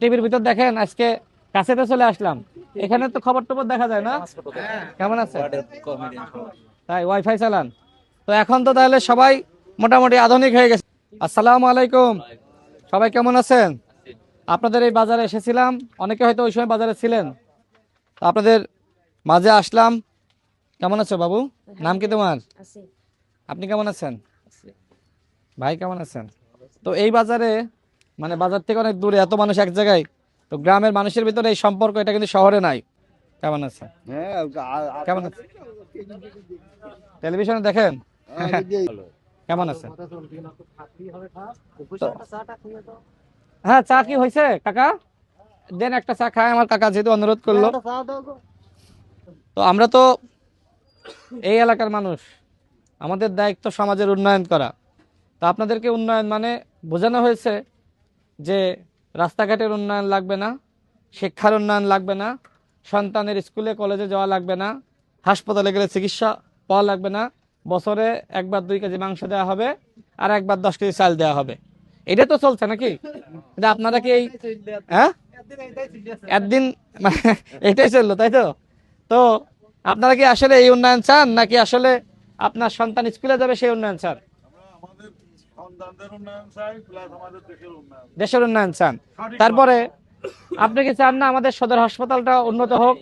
টিভির ভিতর দেখেন আজকে কাছেতে চলে আসলাম। এখানে তো খবর টবর দেখা যায় না? কেমন আছে তাই ওয়াইফাই চালান। তো এখন তো তাহলে সবাই মোটামুটি আধুনিক হয়ে গেছে। আসসালামু আলাইকুম। সবাই কেমন আছেন? আপনাদের এই বাজারে এসেছিলাম। অনেকে হয়তো ওই সময় বাজারে ছিলেন। তো আপনাদের মাঝে আসলাম। কেমন আছো বাবু? নাম কি তোমার? আপনি কেমন আছেন? ভাই কেমন আছেন? তো এই বাজারে মানে বাজার থেকে অনেক দূরে এত মানুষ এক জায়গায় তো গ্রামের মানুষের ভিতরে এই সম্পর্ক এটা কিন্তু শহরে নাই। কেমন আছেন? কেমন আছেন? টেলিভিশনে দেখেন? কেমন আছেন? হ্যাঁ চা কি হয়েছে কাকা? দেন একটা চা খায় আমার কাকা যেহেতু অনুরোধ করল। তো আমরা তো এই এলাকার মানুষ। আমাদের দায়িত্ব সমাজের উন্নয়ন করা। তো আপনাদেরকে উন্নয়ন মানে বোঝানো হয়েছে যে রাস্তাঘাটের উন্নয়ন লাগবে না, শিক্ষার উন্নয়ন লাগবে না, সন্তানের স্কুলে, কলেজে যাওয়া লাগবে না, হাসপাতালে গেলে চিকিৎসা পাওয়া লাগবে না, বছরে একবার দুই কেজি মাংস দেওয়া হবে আর একবার দশ কেজি চাল দেওয়া হবে। এটা তো চলছে নাকি? আপনারা কি এই হ্যাঁ? একদিন মানে এটাই চলল, তাই তো? তো আপনারা কি আসলে এই উন্নয়ন চান নাকি আসলে আপনার সন্তান স্কুলে যাবে সেই উন্নয়ন চান? দেশের উন্নয়ন চান। তারপরে আপনি কি চান না আমাদের সদর হাসপাতালটা উন্নত হোক?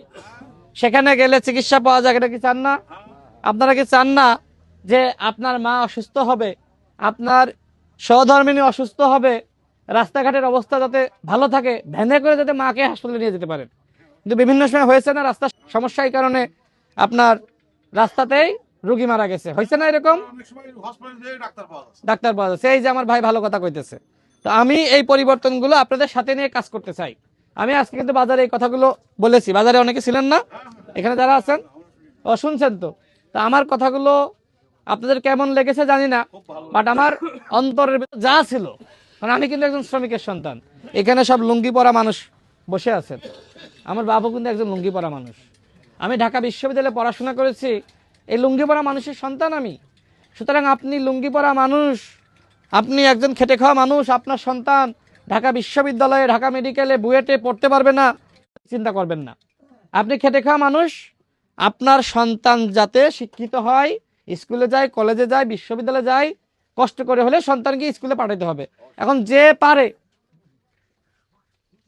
সেখানে গেলে চিকিৎসা পাওয়া যায় এটা কি চান না? আপনারা কি চান না যে আপনার মা অসুস্থ হবে আপনার সহধর্মিনী অসুস্থ হবে রাস্তাঘাটের অবস্থা যাতে ভালো থাকে ভ্যানে করে যাতে মাকে হাসপাতালে নিয়ে যেতে পারেন? কিন্তু বিভিন্ন সময় হয়েছে না রাস্তার সমস্যার কারণে আপনার রাস্তাতেই রুগী মারা গেছে। হয়েছে না এরকম? ডাক্তার পাওয়া যাচ্ছে। ডাক্তার পাওয়া যাচ্ছে। এই যে আমার ভাই ভালো কথা কইতেছে। তো আমি এই পরিবর্তনগুলো আপনাদের সাথে নিয়ে কাজ করতে চাই। আমি আজকে কিন্তু বাজারে এই কথাগুলো বলেছি। বাজারে অনেকে ছিলেন না? এখানে যারা আছেন? ও শুনছেন তো? তা আমার কথাগুলো আপনাদের কেমন লেগেছে জানি না বাট আমার অন্তরের ভিতর যা ছিল কারণ আমি কিন্তু একজন শ্রমিকের সন্তান। এখানে সব লুঙ্গি পরা মানুষ বসে আছেন। আমার বাবু কিন্তু একজন লুঙ্গি পরা মানুষ। আমি ঢাকা বিশ্ববিদ্যালয়ে পড়াশোনা করেছি। এই লুঙ্গি পরা মানুষের সন্তান আমি। সুতরাং আপনি লুঙ্গি পরা মানুষ, আপনি একজন খেটে খাওয়া মানুষ, আপনার সন্তান ঢাকা বিশ্ববিদ্যালয়ে, ঢাকা মেডিকেলে বুয়েটে পড়তে পারবে না, চিন্তা করবেন না। আপনি খেটে খাওয়া মানুষ, আপনার সন্তান যাতে শিক্ষিত হয়, স্কুলে যায়, কলেজে যায়, বিশ্ববিদ্যালয়ে যায়, কষ্ট করে হলে সন্তানকে স্কুলে পাঠাতে হবে। এখন যে পারে,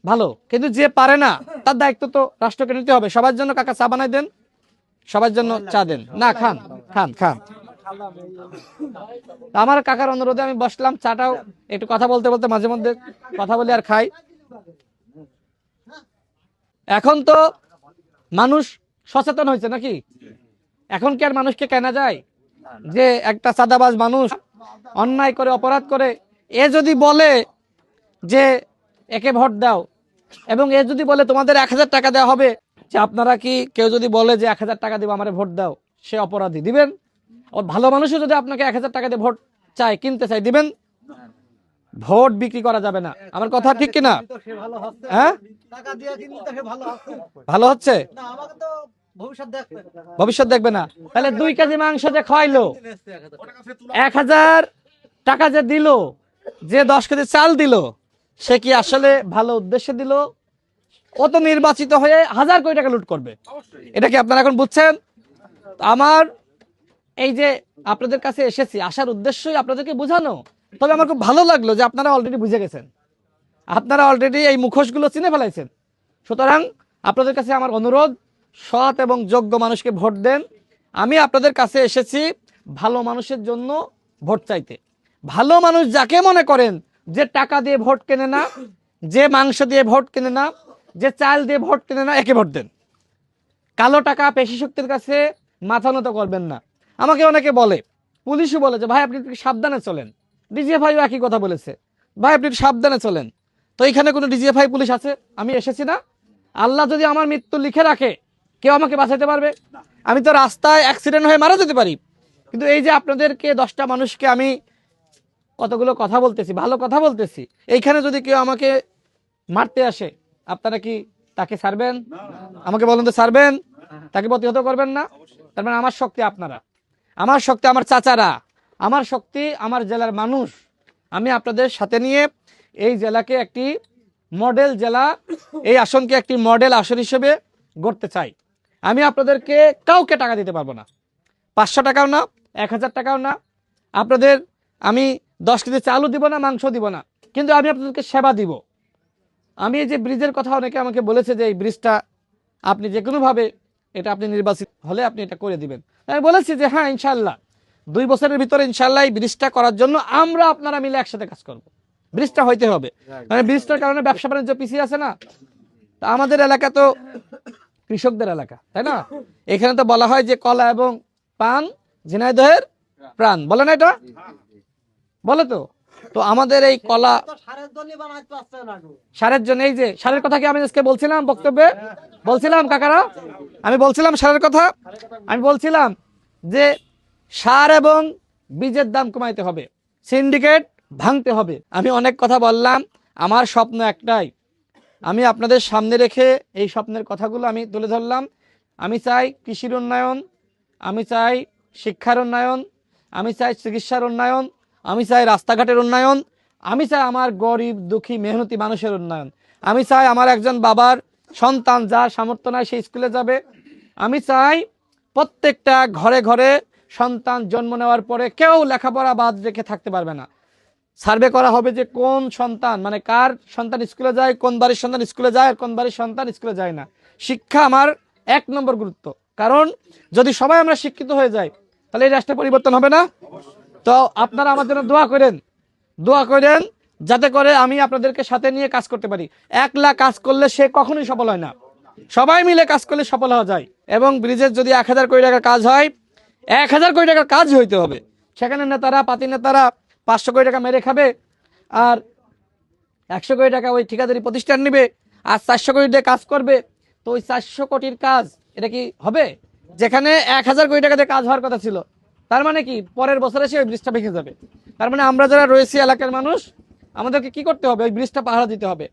ভালো, কিন্তু যে পারে না, তার দায়িত্ব তো রাষ্ট্রকে নিতে হবে। সবার জন্য কাকা চা বানাই দেন। সবার জন্য চা দেন। না খান খান খান। আমার কাকার অনুরোধে আমি বসলাম চাটাও একটু কথা বলতে বলতে মাঝে মধ্যে কথা বলি আর খাই। এখন তো মানুষ সচেতন হয়েছে নাকি? এখন কি আর মানুষকে কেনা যায়? যে একটা সাদাবাজ মানুষ অন্যায় করে অপরাধ করে এ যদি বলে যে একে ভোট দাও এবং এ যদি বলে তোমাদের এক হাজার টাকা দেওয়া হবে যে আপনারা কি কেউ যদি বলে যে এক হাজার টাকা দিব, আমারে ভোট দাও, সে অপরাধী। দিবেন? ও ভালো মানুষও যদি আপনাকে এক হাজার টাকা দিয়ে ভোট চায়, কিনতে চাই দিবেন? ভোট বিক্রি করা যাবে না। আমার কথা ঠিক কিনা? হ্যাঁ? ভালো হচ্ছে? ভবিষ্যৎ দেখবে না। তাহলে দুই কেজি মাংস যে তুলা এক হাজার টাকা যে দিল, যে দশ কেজি চাল দিল, সে কি আসলে ভালো উদ্দেশ্যে দিল? ও তো নির্বাচিত হয়ে হাজার কোটি টাকা লুট করবে। এটা কি আপনারা এখন বুঝছেন? আমার এই যে আপনাদের কাছে এসেছি, আসার উদ্দেশ্যই আপনাদেরকে বোঝানো। তবে আমার খুব ভালো লাগল যে আপনারা অলরেডি বুঝে গেছেন। আপনারা অলরেডি এই মুখোশগুলো চিনে ফেলাইছেন। সুতরাং আপনাদের কাছে আমার অনুরোধ, সৎ এবং যোগ্য মানুষকে ভোট দেন। আমি আপনাদের কাছে এসেছি ভালো মানুষের জন্য ভোট চাইতে। ভালো মানুষ যাকে মনে করেন যে টাকা দিয়ে ভোট কেনে না, যে মাংস দিয়ে ভোট কেনে না যে চাল দিয়ে ভোট কেনে না, একে ভোট দেন। কালো টাকা পেশি শক্তির কাছে মাথা নত করবেন না। আমাকে অনেকে বলে, পুলিশও বলে যে, ভাই, আপনি একটু সাবধানে চলেন। ডিজিএফআইও একই কথা বলেছে, ভাই, আপনি সাবধানে চলেন। তো এখানে কোনো ডিজিএফআই পুলিশ আছে? আমি এসেছি না। আল্লাহ যদি আমার মৃত্যু লিখে রাখে, কেউ আমাকে বাঁচাতে পারবে? আমি তো রাস্তায় অ্যাক্সিডেন্ট হয়ে মারা যেতে পারি। কিন্তু এই যে আপনাদেরকে দশটা মানুষকে আমি কতগুলো কথা বলতেছি, ভালো কথা বলতেছি, এইখানে যদি কেউ আমাকে মারতে আসে আপনারা কি তাকে ছাড়বেন? আমাকে বলেন তো ছাড়বেন? তাকে প্রতিহত করবেন না? তার মানে আমার শক্তি আপনারা। আমার শক্তি আমার চাচারা। আমার শক্তি আমার জেলার মানুষ। আমি আপনাদের সাথে নিয়ে এই জেলাকে একটি মডেল জেলা, এই আসনকে একটি মডেল আসন হিসেবে গড়তে চাই। আমি আপনাদেরকে কাউকে টাকা দিতে পারব না। পাঁচশো টাকাও না, এক হাজার টাকাও না। আপনাদের আমি দশ কেজি চালও দিব না মাংস দিব না। কিন্তু আমি আপনাদেরকে সেবা দিব। আমি এই যে ব্রিজের কথা অনেকে আমাকে বলেছে যে এই ব্রিজটা আপনি যে কোনোভাবে এটা আপনি নির্বাচিত হলে আপনি এটা করে দিবেন। আমি বলেছি যে হ্যাঁ ইনশাল্লাহ দুই বছরের ভিতরে ইনশাল্লাহ এই ব্রিজটা করার জন্য আমরা আপনারা মিলে একসাথে কাজ করব। ব্রিজটা হইতে হবে। মানে ব্রিজটার কারণে ব্যবসা বাণিজ্য পিছিয়ে আছে না? তা আমাদের এলাকা তো কৃষকদের এলাকা তাই না? এখানে তো বলা হয় যে কলা এবং পান ঝিনাইদহের প্রাণ। বলে না এটা? বলে তো? তো আমাদের এই কলা সারের জন্য এই যে সারের কথা কি আমি আজকে বলছিলাম বক্তব্যে? বলছিলাম কাকারা? আমি বলছিলাম সারের কথা। আমি বলছিলাম যে সার এবং বীজের দাম কমাইতে হবে সিন্ডিকেট ভাঙতে হবে। আমি অনেক কথা বললাম আমার স্বপ্ন একটাই। আমি আপনাদের সামনে রেখে এই স্বপ্নের কথাগুলো আমি তুলে ধরলাম। আমি চাই কৃষির উন্নয়ন আমি চাই শিক্ষার উন্নয়ন আমি চাই চিকিৎসার উন্নয়ন আমি চাই রাস্তাঘাটের উন্নয়ন, আমি চাই আমার গরিব, দুঃখী, মেহনতি মানুষের উন্নয়ন। আমি চাই আমার একজন বাবার সন্তান যার সামর্থ্য নাই, সে স্কুলে যাবে। আমি চাই প্রত্যেকটা ঘরে ঘরে সন্তান জন্ম নেওয়ার পরে কেউ লেখাপড়া বাদ রেখে থাকতে পারবে না। সার্ভে করা হবে যে কোন সন্তান মানে কার সন্তান স্কুলে যায়, কোন বাড়ির সন্তান স্কুলে যায় আর কোন বাড়ির সন্তান স্কুলে যায় না। শিক্ষা আমার এক নম্বর গুরুত্ব। কারণ যদি সবাই আমরা শিক্ষিত হয়ে যাই, তাহলে এই রাষ্ট্রের পরিবর্তন হবে না? তো আপনারা আমার জন্য দোয়া করেন। দোয়া করেন যাতে করে আমি আপনাদেরকে সাথে নিয়ে কাজ করতে পারি। একলা কাজ করলে সে কখনোই সফল হয় না। সবাই মিলে কাজ করলে সফল হওয়া যায়। এবং ব্রিজের যদি এক হাজার কোটি টাকার কাজ হয়, এক হাজার কোটি টাকার কাজ হইতে হবে। সেখানে নেতারা, পাতি নেতারা পাঁচশো কোটি টাকা মেরে খাবে আর একশো কোটি টাকা ওই ঠিকাদারি প্রতিষ্ঠান নেবে আর চারশো কোটি দিয়ে কাজ করবে। তো ওই চারশো কোটির কাজ এটা কি হবে? যেখানে এক হাজার কোটি টাকা দিয়ে কাজ হওয়ার কথা ছিল। তার মানে কি? পরের বছরে সে ওই ব্রিজটা ভেঙে যাবে। তার মানে আমরা যারা রয়েছি এলাকার মানুষ, আমাদেরকে কি করতে হবে? ওই ব্রিজটা পাহারা দিতে হবে।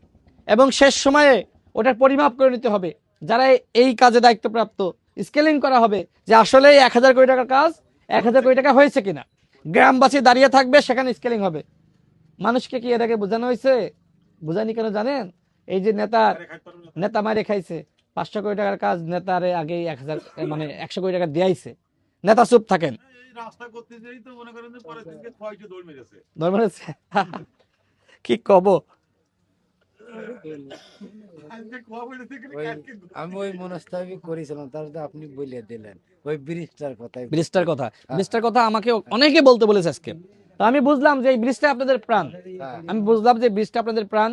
এবং শেষ সময়ে ওটার পরিমাপ করে নিতে হবে। যারা এই কাজে দায়িত্বপ্রাপ্ত, স্কেলিং করা হবে যে আসলে এক হাজার কোটি টাকার কাজ, এক হাজার কোটি টাকা হয়েছে কিনা। গ্রামবাসী দাঁড়িয়ে থাকবে, সেখানে স্কেলিং হবে। মানুষকে কি আগে বোঝানো হয়েছে? বোঝানি কেন জানেন? এই যে নেতার নেতা মারে খাইছে। পাঁচশো কোটি টাকার কাজ নেতারে আগে এক হাজার মানে একশো কোটি টাকা দিয়াইছে। নেতা চুপ থাকেন। এই রাস্তা করতে যেই তো মনে করেন যে পরের দিনকে ছয়শো দৌড় মেরেছে। ধর্ম হচ্ছে? কি কব? আমি ওই মনস্তাবি করেছিলাম তার আপনি বলে দিলেন। ওই ব্রিজটার কথাই ব্রিজটার কথা। ব্রিজটার কথা আমাকে অনেকে বলতে বলেছে আজকে। তো আমি বুঝলাম যে এই ব্রিজটা আপনাদের প্রাণ। হ্যাঁ। আমি বুঝলাম যে ব্রিজটা আপনাদের প্রাণ।